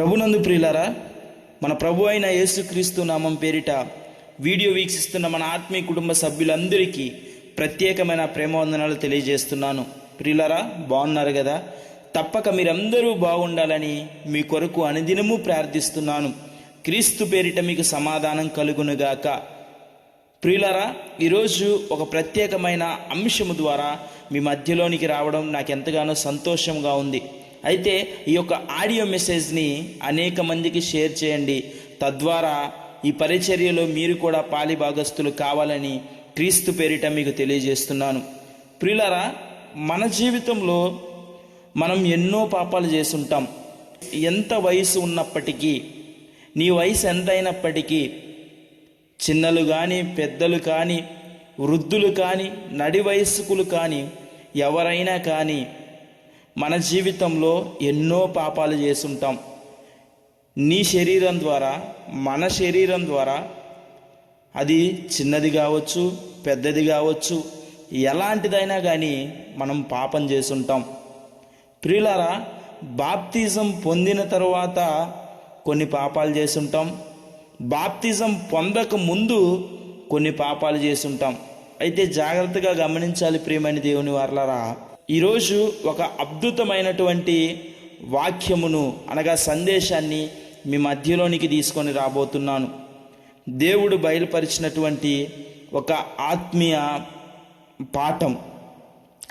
ప్రభునందు ప్రియులారా మన ప్రభు అయిన యేసుక్రీస్తు నామం పేరిట వీడియో వీక్షిస్తున్న మన ఆత్మీయ కుటుంబ సభ్యులందరికీ ప్రత్యేకమైన ప్రేమవందనాలు తెలియజేస్తున్నాను. ప్రియులారా బాగున్నారు కదా? తప్పక మీరందరూ బాగుండాలని మీ కొరకు అనుదినము ప్రార్థిస్తున్నాను. క్రీస్తు పేరిట మీకు సమాధానం కలుగునుగాక. ప్రియులారా ఈరోజు ఒక ప్రత్యేకమైన అంశము ద్వారా మీ మధ్యలోనికి రావడం నాకు ఎంతగానో సంతోషంగా ఉంది. అయితే ఈ యొక్క ఆడియో మెసేజ్ని అనేక మందికి షేర్ చేయండి. తద్వారా ఈ పరిచర్యలో మీరు కూడా పాలి భాగస్తులు కావాలని క్రీస్తు పేరిట మీకు తెలియజేస్తున్నాను. ప్రిలరా మన జీవితంలో మనం ఎన్నో పాపాలు చేస్తుంటాం. ఎంత వయసు ఉన్నప్పటికీ నీ వయసు ఎంత అయినప్పటికీ చిన్నలు కానీ పెద్దలు కానీ వృద్ధులు కానీ నడి వయస్కులు కానీ ఎవరైనా కానీ మన జీవితంలో ఎన్నో పాపాలు చేసుంటాం నీ శరీరం ద్వారా మన శరీరం ద్వారా అది చిన్నది కావచ్చు పెద్దది కావచ్చు ఎలాంటిదైనా కానీ మనం పాపం చేసుంటాం ప్రియులారా బాప్తిజం పొందిన తర్వాత కొన్ని పాపాలు చేసుంటాం బాప్తిజం పొందక ముందు కొన్ని పాపాలు చేసుంటాం అయితే జాగ్రత్తగా గమనించాలి ప్రియమైన దేవుని వర్లరా ఈరోజు ఒక అద్భుతమైనటువంటి వాక్యమును అనగా సందేశాన్ని మీ మధ్యలోనికి తీసుకొని రాబోతున్నాను. దేవుడు బయలుపరిచినటువంటి ఒక ఆత్మీయ పాఠం.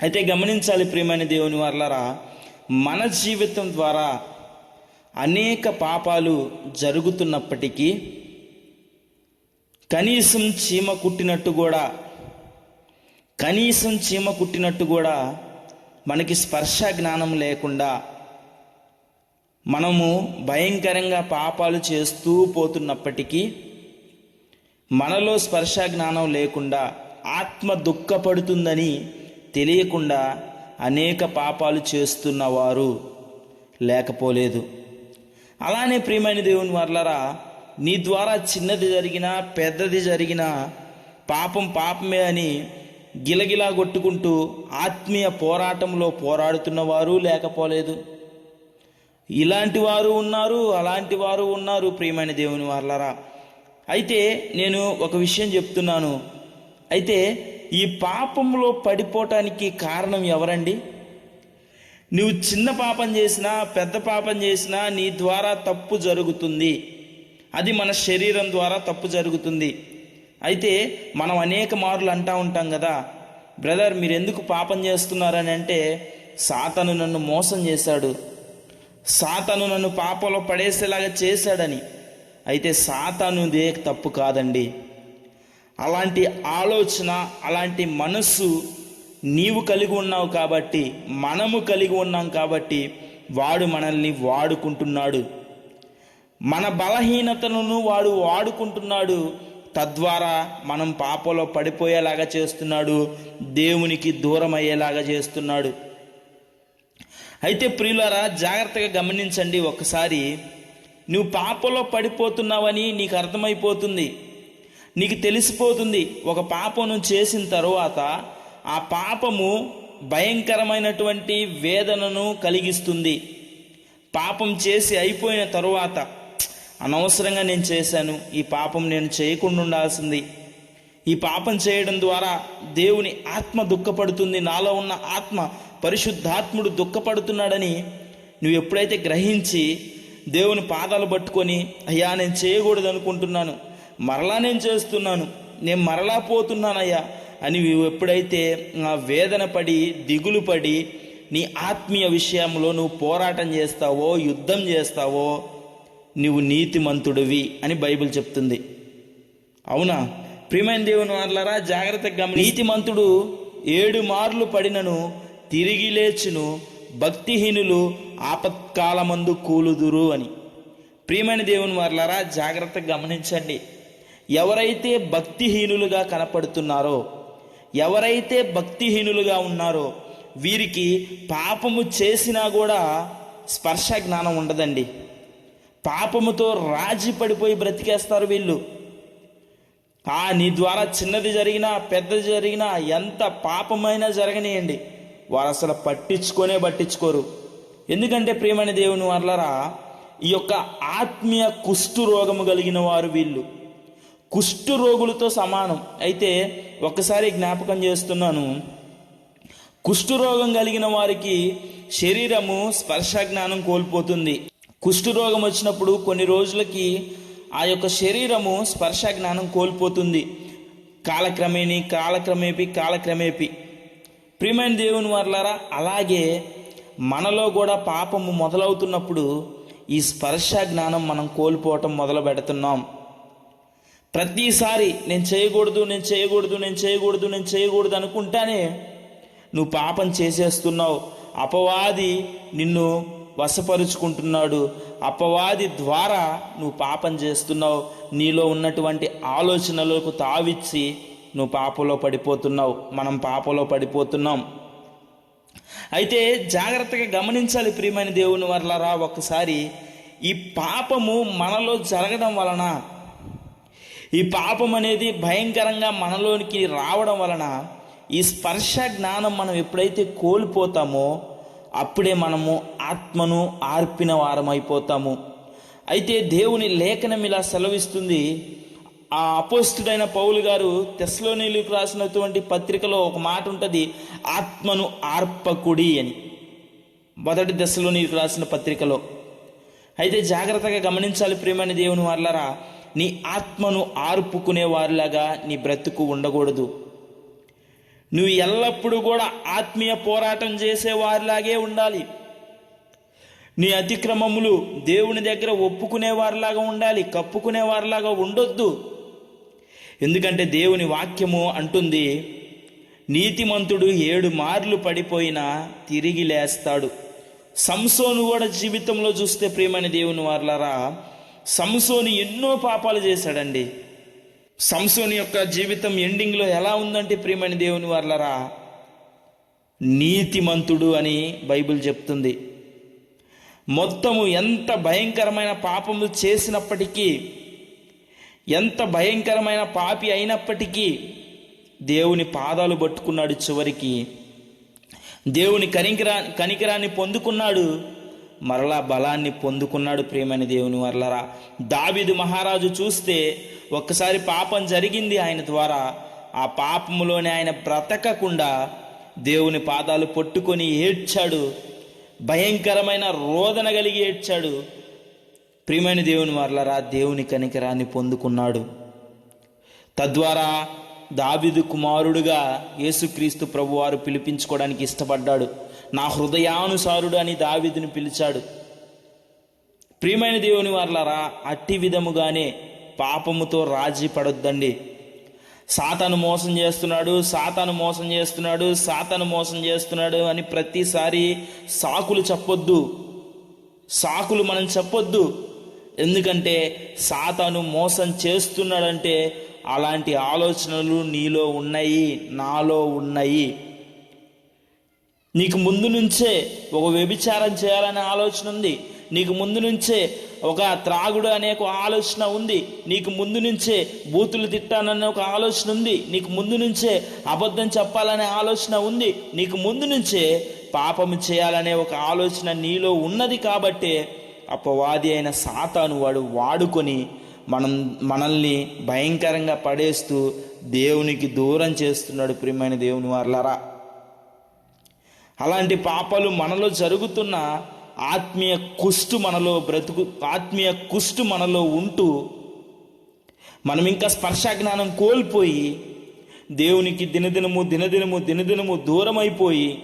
అయితే గమనించాలి ప్రియమైన దేవుని వర్లరా మన జీవితం ద్వారా అనేక పాపాలు జరుగుతున్నప్పటికీ కనీసం చీమ కుట్టినట్టు కూడా కనీసం చీమ కుట్టినట్టు కూడా మనకి స్పర్శ జ్ఞానం లేకుండా మనము భయంకరంగా పాపాలు చేస్తూ పోతున్నప్పటికీ మనలో స్పర్శ జ్ఞానం లేకుండా ఆత్మ దుఃఖపడుతుందని తెలియకుండా అనేక పాపాలు చేస్తున్నవారు లేకపోలేదు. అలానే ప్రియమైన దేవుని వర్లరా నీ ద్వారా చిన్నది జరిగినా పెద్దది జరిగినా పాపం పాపమే అని గిలగిలా కొట్టుకుంటూ ఆత్మీయ పోరాటంలో పోరాడుతున్నవారు లేకపోలేదు. ఇలాంటి వారు ఉన్నారు అలాంటి వారు ఉన్నారు ప్రియమైన దేవుని వాళ్ళరా అయితే నేను ఒక విషయం చెప్తున్నాను. అయితే ఈ పాపంలో పడిపోవటానికి కారణం ఎవరండి? నువ్వు చిన్న పాపం చేసినా పెద్ద పాపం చేసినా నీ ద్వారా తప్పు జరుగుతుంది. అది మన శరీరం ద్వారా తప్పు జరుగుతుంది. అయితే మనం అనేక మార్లు అంటా ఉంటాం కదా బ్రదర్ మీరు ఎందుకు పాపం చేస్తున్నారని అంటే సాతను నన్ను మోసం చేశాడు. సాతను నన్ను పాపంలో పడేసేలాగా చేశాడని. అయితే సాతానుదే తప్పు కాదండి. అలాంటి ఆలోచన అలాంటి మనస్సు నీవు కలిగి ఉన్నావు కాబట్టి మనము కలిగి ఉన్నాం కాబట్టి వాడు మనల్ని వాడుకుంటున్నాడు. మన బలహీనతను వాడు వాడుకుంటున్నాడు. తద్వారా మనం పాపలో పడిపోయేలాగా చేస్తున్నాడు దేవునికి దూరం అయ్యేలాగా చేస్తున్నాడు. అయితే ప్రియులారా జాగ్రత్తగా గమనించండి ఒకసారి. నువ్వు పాపలో పడిపోతున్నావని నీకు అర్థమైపోతుంది. నీకు తెలిసిపోతుంది. ఒక పాపం చేసిన తరువాత ఆ పాపము భయంకరమైనటువంటి వేదనను కలిగిస్తుంది. పాపం చేసి అయిపోయిన తరువాత అనవసరంగా నేను చేశాను. ఈ పాపం నేను చేయకుండా ఉండాల్సింది. ఈ పాపం చేయడం ద్వారా దేవుని ఆత్మ దుఃఖపడుతుంది. నాలో ఉన్న ఆత్మ పరిశుద్ధాత్ముడు దుఃఖపడుతున్నాడని నువ్వు ఎప్పుడైతే గ్రహించి దేవుని పాదాలు పట్టుకొని అయ్యా నేను చేయకూడదు అనుకుంటున్నాను మరలా నేను చేస్తున్నాను. నేను మరలా పోతున్నానయ్యా అని నువ్వు ఎప్పుడైతే నా వేదన పడి దిగులు పడి నీ ఆత్మీయ విషయంలో నువ్వు పోరాటం చేస్తావో యుద్ధం చేస్తావో నువ్వు నీతిమంతుడివి అని బైబిల్ చెప్తుంది. అవునా? ప్రియమైన దేవుని వాళ్ళరా జాగ్రత్తగా గమని నీతిమంతుడు ఏడు మార్లు పడినను తిరిగి లేచును భక్తిహీనులు ఆపత్కాలమందు కూలుదురు అని. ప్రియమైన దేవుని వాళ్ళరా జాగ్రత్తగా గమనించండి. ఎవరైతే భక్తిహీనులుగా కనపడుతున్నారో ఎవరైతే భక్తిహీనులుగా ఉన్నారో వీరికి పాపము చేసినా కూడా స్పర్శ జ్ఞానం ఉండదండి. పాపముతో రాజీ పడిపోయి బ్రతికేస్తారు వీళ్ళు. ఆ నీ ద్వారా చిన్నది జరిగినా పెద్దది జరిగినా ఎంత పాపమైనా జరగనియండి. వారు అసలు పట్టించుకొనే పట్టించుకోరు. ఎందుకంటే ప్రేమని దేవుని వర్లరా ఈ యొక్క ఆత్మీయ కుష్టు రోగము కలిగిన వారు వీళ్ళు. కుష్టు రోగులతో సమానం. అయితే ఒకసారి జ్ఞాపకం చేస్తున్నాను. కుష్ఠురోగం కలిగిన వారికి శరీరము స్పర్శ జ్ఞానం కోల్పోతుంది. కుష్ఠరోగం వచ్చినప్పుడు కొన్ని రోజులకి ఆ యొక్క శరీరము స్పర్శ జ్ఞానం కోల్పోతుంది. కాలక్రమేణి కాలక్రమేపి కాలక్రమేపి. ప్రియమైన దేవుని వర్లారా అలాగే మనలో కూడా పాపము మొదలవుతున్నప్పుడు ఈ స్పర్శ జ్ఞానం మనం కోల్పోవటం మొదలు పెడుతున్నాం. ప్రతిసారి నేను చేయకూడదు నేను చేయకూడదు నేను చేయకూడదు నేను చేయకూడదు అనుకుంటానే నువ్వు పాపం చేసేస్తున్నావు. అపవాది నిన్ను వశపరుచుకుంటున్నాడు. అపవాది ద్వారా నువ్వు పాపం చేస్తున్నావు. నీలో ఉన్నటువంటి ఆలోచనలకు తావిచ్చి నువ్వు పాపలో పడిపోతున్నావు. మనం పాపలో పడిపోతున్నాం. అయితే జాగ్రత్తగా గమనించాలి ప్రియమైన దేవుని వర్లరా ఒకసారి ఈ పాపము మనలో జరగడం వలన ఈ పాపం అనేది భయంకరంగా మనలోనికి రావడం వలన ఈ స్పర్శ జ్ఞానం మనం ఎప్పుడైతే కోల్పోతామో అప్పుడే మనము ఆత్మను ఆర్పిన వారమైపోతాము. అయితే దేవుని లేఖనం ఇలా సెలవిస్తుంది. ఆ అపోస్తుడైన పౌలు గారు తెస్లోనీలకు రాసినటువంటి పత్రికలో ఒక మాట ఉంటుంది ఆత్మను ఆర్పకుడి అని. మొదటి దశలో నీకు రాసిన పత్రికలో. అయితే జాగ్రత్తగా గమనించాలి ప్రియమైన దేవుని వాళ్ళరా నీ ఆత్మను ఆర్పుకునే వారిలాగా నీ బ్రతుకు ఉండకూడదు. నువ్వు ఎల్లప్పుడూ కూడా ఆత్మీయ పోరాటం చేసే వారిలాగే ఉండాలి. నీ అతిక్రమములు దేవుని దగ్గర ఒప్పుకునేవారిలాగా ఉండాలి కప్పుకునే వారిలాగా ఉండొద్దు. ఎందుకంటే దేవుని వాక్యము అంటుంది నీతిమంతుడు ఏడు మార్లు పడిపోయినా తిరిగి లేస్తాడు. సంసోను కూడా జీవితంలో చూస్తే ప్రేమని దేవుని వార్లరా సంసోని ఎన్నో పాపాలు చేశాడండి. సంసోని యొక్క జీవితం ఎండింగ్లో ఎలా ఉందంటే ప్రియమైన దేవుని వర్లరా? నీతిమంతుడు అని బైబిల్ చెప్తుంది. మొత్తము ఎంత భయంకరమైన పాపము చేసినప్పటికీ ఎంత భయంకరమైన పాపి అయినప్పటికీ దేవుని పాదాలు పట్టుకున్నాడు చివరికి. దేవుని కనికరా కనికరాన్ని పొందుకున్నాడు. మరలా బలాన్ని పొందుకున్నాడు ప్రేమని దేవుని వర్లరా. దావిదు మహారాజు చూస్తే ఒక్కసారి పాపం జరిగింది ఆయన ద్వారా. ఆ పాపములోనే ఆయన బ్రతకకుండా దేవుని పాదాలు పట్టుకొని ఏడ్చాడు. భయంకరమైన రోదన కలిగి ఏడ్చాడు. ప్రియమైన దేవుని వర్లరా దేవుని కనికరాన్ని పొందుకున్నాడు. తద్వారా దావిదు కుమారుడుగా యేసుక్రీస్తు ప్రభువారు పిలిపించుకోవడానికి ఇష్టపడ్డాడు. నా హృదయానుసారుడు అని దావిదుని పిలిచాడు. ప్రియమైన దేవుని వర్లరా అట్టి విధముగానే పాపముతో రాజీ పడొద్దండి. సాతాను మోసం చేస్తున్నాడు సాతాను మోసం చేస్తున్నాడు సాతాను మోసం చేస్తున్నాడు అని ప్రతిసారి సాకులు చెప్పొద్దు. సాకులు మనం చెప్పొద్దు. ఎందుకంటే సాతాను మోసం చేస్తున్నాడంటే అలాంటి ఆలోచనలు నీలో ఉన్నాయి నాలో ఉన్నాయి. నీకు ముందు నుంచే ఒక వ్యభిచారం చేయాలనే ఆలోచన ఉంది. నీకు ముందు నుంచే ఒక త్రాగుడు అనే ఒక ఆలోచన ఉంది. నీకు ముందు నుంచే బూతులు తిట్టాననే ఒక ఆలోచన ఉంది. నీకు ముందు నుంచే అబద్ధం చెప్పాలనే ఆలోచన ఉంది. నీకు ముందు నుంచే పాపం చేయాలనే ఒక ఆలోచన నీలో ఉన్నది కాబట్టే అపవాది అయిన సాతాను వాడు వాడుకొని మనం మనల్ని భయంకరంగా పడేస్తూ దేవునికి దూరం చేస్తున్నాడు ప్రియమైన దేవుని వార్లరా. అలాంటి పాపాలు మనలో జరుగుతున్న ఆత్మీయ కుష్టు మనలో బ్రతుకు ఆత్మీయ కుష్టు మనలో ఉంటూ మనం ఇంకా స్పర్శ జ్ఞానం కోల్పోయి దేవునికి దినదినము దినదినము దినదినము దూరమైపోయి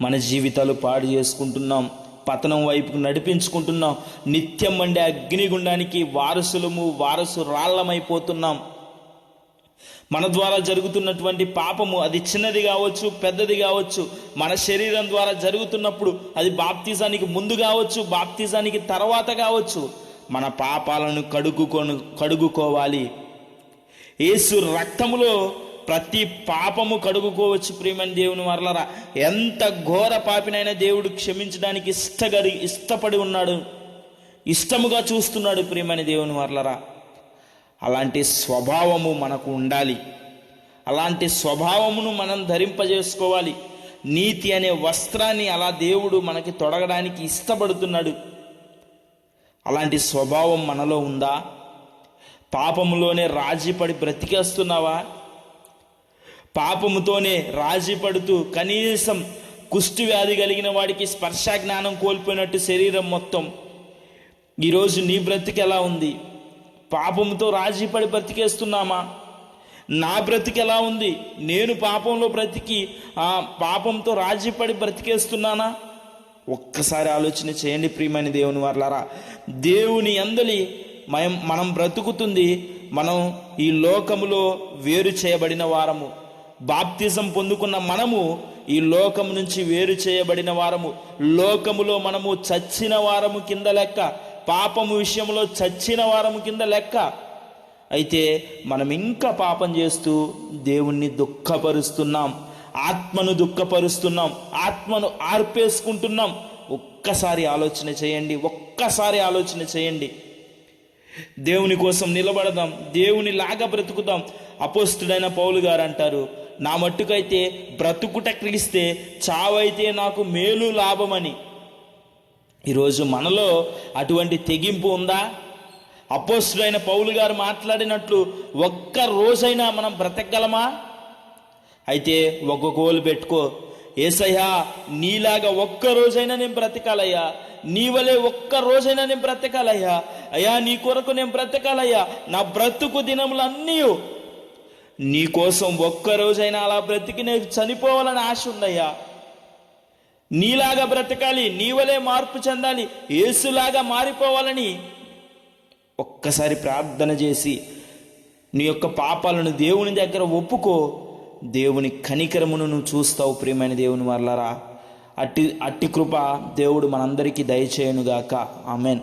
మన జీవితాలు పాడు చేసుకుంటున్నాం. పతనం వైపుకు నడిపించుకుంటున్నాం. నిత్యం మండే అగ్నిగుండానికి వారసులము వారసురాళ్ళమైపోతున్నాం. మన ద్వారా జరుగుతున్నటువంటి పాపము అది చిన్నది కావచ్చు పెద్దది కావచ్చు. మన శరీరం ద్వారా జరుగుతున్నప్పుడు అది బాప్తిజానికి ముందు కావచ్చు బాప్తిజానికి తర్వాత కావచ్చు. మన పాపాలను కడుగుకొని కడుగుకోవాలి. యేసు రక్తములో ప్రతి పాపము కడుగుకోవచ్చు ప్రియమైన దేవుని వరలరా. ఎంత ఘోర పాపినైనా దేవుడు క్షమించడానికి ఇష్టగరి ఇష్టపడి ఉన్నాడు. ఇష్టముగా చూస్తున్నాడు ప్రియమైన దేవుని వరలరా. అలాంటి స్వభావము మనకు ఉండాలి. అలాంటి స్వభావమును మనం ధరింపజేసుకోవాలి. నీతి అనే వస్త్రాన్ని అలా దేవుడు మనకి తొడగడానికి ఇష్టపడుతున్నాడు. అలాంటి స్వభావం మనలో ఉందా? పాపములోనే రాజీపడి బ్రతికేస్తున్నావా? పాపముతోనే రాజీ పడుతూ కనీసం కుష్టి వ్యాధి కలిగిన వాడికి స్పర్శ జ్ఞానం కోల్పోయినట్టు శరీరం మొత్తం. ఈరోజు నీ బ్రతికి ఎలా ఉంది? పాపంతో రాజీపడి బ్రతికేస్తున్నామా? నా బ్రతికి ఎలా ఉంది? నేను పాపంలో బ్రతికి ఆ పాపంతో రాజీపడి బ్రతికేస్తున్నానా? ఒక్కసారి ఆలోచన చేయండి ప్రియమైన దేవుని వర్లారా. దేవుని అందలి మనం మనం బ్రతుకుతుంది మనం ఈ లోకములో వేరు చేయబడిన వారము. బాప్తిజం పొందుకున్న మనము ఈ లోకం నుంచి వేరు చేయబడిన వారము. లోకములో మనము చచ్చిన వారము కింద లెక్క. పాపము విషయంలో చచ్చిన వారము కింద లెక్క. అయితే మనం ఇంకా పాపం చేస్తూ దేవుణ్ణి దుఃఖపరుస్తున్నాం. ఆత్మను దుఃఖపరుస్తున్నాం. ఆత్మను ఆర్పేసుకుంటున్నాం. ఒక్కసారి ఆలోచన చేయండి. ఒక్కసారి ఆలోచన చేయండి. దేవుని కోసం నిలబడదాం. దేవుని లాగా బ్రతుకుదాం. అపోస్తుడైన పౌలు గారు అంటారు నా మట్టుకైతే బ్రతుకుట క్రీస్తే చావైతే నాకు మేలు లాభమని. ఈరోజు మనలో అటువంటి తెగింపు ఉందా? అపోస్తుడైన పౌలు గారు మాట్లాడినట్లు ఒక్క రోజైనా మనం బ్రతకగలమా? అయితే ఒక గోలు పెట్టుకో. ఏసయ్యా నీలాగా ఒక్క రోజైనా నేను బ్రతకాలయ్యా. నీ వలే ఒక్క రోజైనా నేను బ్రతకాలయ్యా. అయ్యా నీ కొరకు నేను బ్రతకాలయ్యా. నా బ్రతుకు దినములన్నీ నీ కోసం ఒక్క రోజైనా అలా బ్రతికి నేను చనిపోవాలని ఆశ ఉందయ్యా. నీలాగా బ్రతకాలి నీ వలే మార్పు చెందాలి ఏసులాగా మారిపోవాలని ఒక్కసారి ప్రార్థన చేసి నీ యొక్క పాపాలను దేవుని దగ్గర ఒప్పుకో. దేవుని కనికరమును నువ్వు చూస్తావు ప్రియమైన దేవుని వర్లరా. అట్టి అట్టి కృప దేవుడు మనందరికీ దయచేయనుగాక. ఆమెన్.